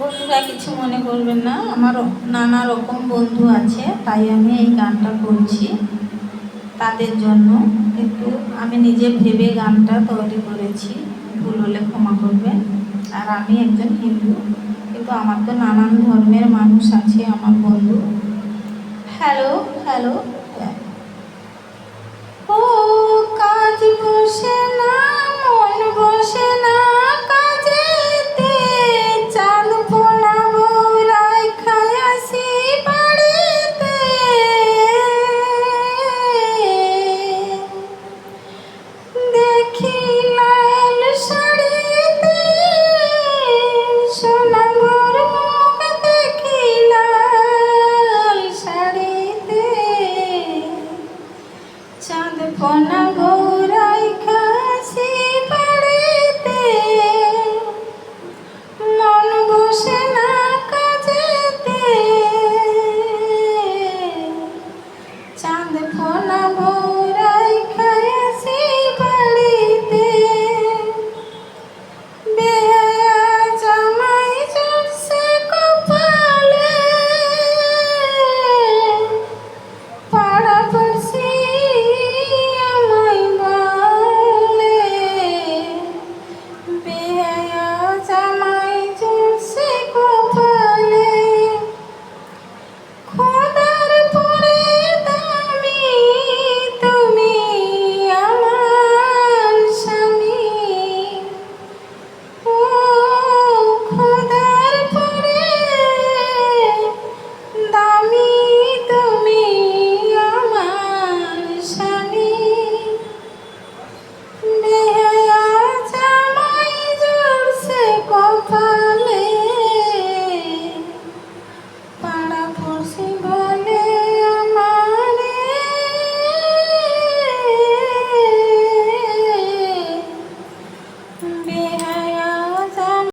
বন্ধুরা, কিছু মনে করবেন না। আমার নানা রকম বন্ধু আছে, তাই আমি এই গানটা করছি তাদের জন্য। একটু আমি নিজে ভেবে গানটা তৈরি করেছি, ভুল হলে ক্ষমা করবেন। আর আমি একজন হিন্দু, কিন্তু আমার তো নানান ধর্মের মানুষ আছে, আমার বন্ধু। Hello hello Con amor.